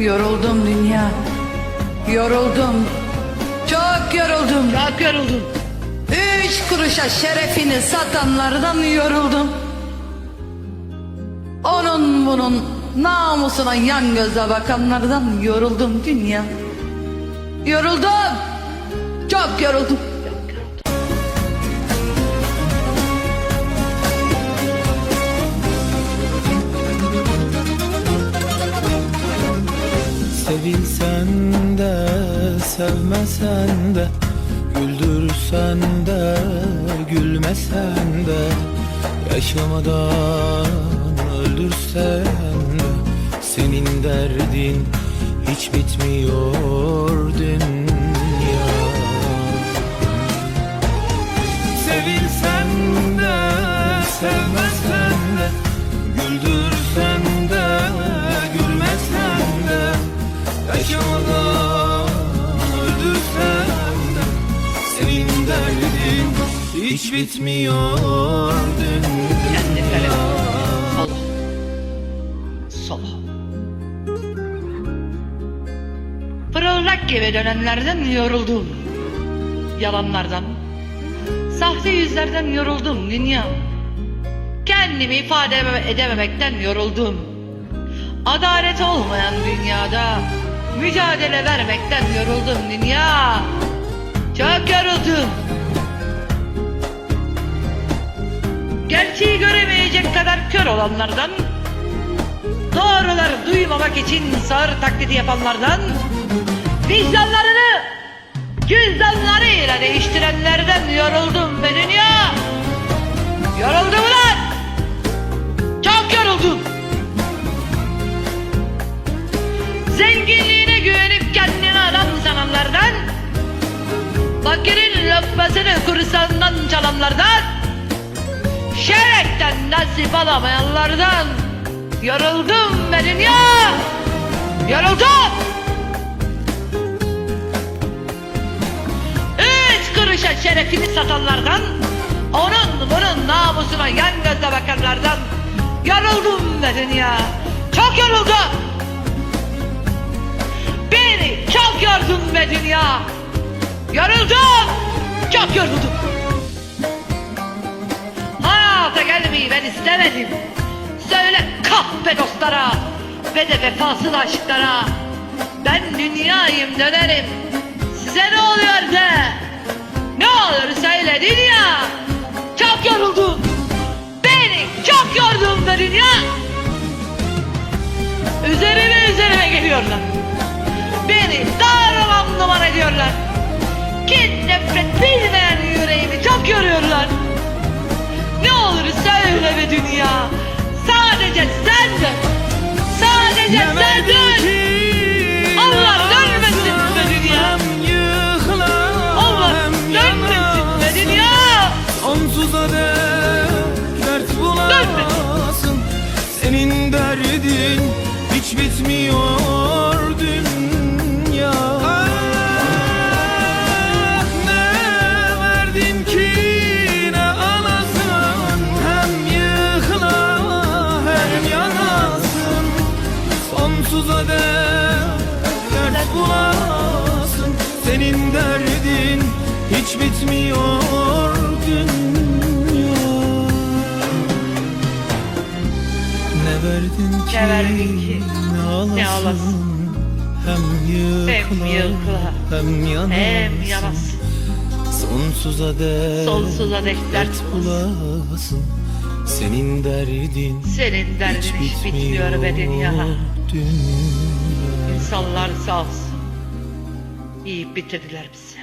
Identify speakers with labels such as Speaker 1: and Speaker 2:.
Speaker 1: Yoruldum dünya. Yoruldum. Çok yoruldum.
Speaker 2: Çok yoruldum.
Speaker 1: Üç kuruşa şerefini satanlardan yoruldum. Onun bunun namusuna yan göze bakanlardan yoruldum dünya. Yoruldum. Çok yoruldum.
Speaker 3: Sevmesen de Güldürsen de gülmesen de Yaşamadan öldürsen de Senin derdin hiç bitmiyor dünya Derdin hiç bitmiyor dünya
Speaker 2: Kendi kalem. Gibi dönenlerden yoruldum. Yalanlardan. Sahte yüzlerden yoruldum dünya. Kendimi ifade edememekten yoruldum. Adalet olmayan dünyada mücadele vermekten yoruldum dünya. Çok yoruldum. Gerçeği göremeyecek kadar kör olanlardan, doğruları duymamak için sağır taklidi yapanlardan, vicdanlarını cüzdanlarıyla değiştirenlerden yoruldum be dünya. Yoruldum lokmasını kursandan çalanlardan, Şereften nasip alamayanlardan. Yoruldum be dünya Yoruldum. Üç kuruşa şerefini satanlardan Onun bunun namusuna yan gözle bakanlardan. Yoruldum be dünya Çok yoruldum. Beni çok yordun be dünya. Yoruldum Çok yoruldum Hayata gelmeyi ben istemedim. Söyle kahpe dostlara ve de vefasız aşklara. Ben dünyayım dönerim. Size ne oluyor de? Ne olur söyle dünya. Çok yoruldum. Beni çok yordun be dünya. Üzerime üzerime geliyorlar. Beni darlamam duman ediyorlar. Kin nefret bilmeyen yüreğimi çok yoruyorlar. Ne olur söyle be dünya. Sadece sen de. Sadece
Speaker 3: Ne
Speaker 2: sen
Speaker 3: verdin
Speaker 2: de.
Speaker 3: ki
Speaker 2: Allah dönmesin be dünya. Allah dönmesin be dünya.
Speaker 3: Sonsuza dek dert bulasın Senin derdin hiç bitmiyor Sonsuza dek dert bulasın. Senin derdin hiç bitmiyor dünya. Ne verdin ki?
Speaker 2: Ne verdin ki,
Speaker 3: ne alasın,
Speaker 2: ne alasın.
Speaker 3: Hem yıkıla
Speaker 2: Hem yıkıla,
Speaker 3: hem yanasın,
Speaker 2: Hem yanasın.
Speaker 3: Sonsuza dek
Speaker 2: Sonsuza dek dert
Speaker 3: bulasın Senin derdin
Speaker 2: Senin derdin hiç bitmiyor be
Speaker 3: dünya.
Speaker 2: İnsanlar sağ olsun. İyi bitirdiler bizi.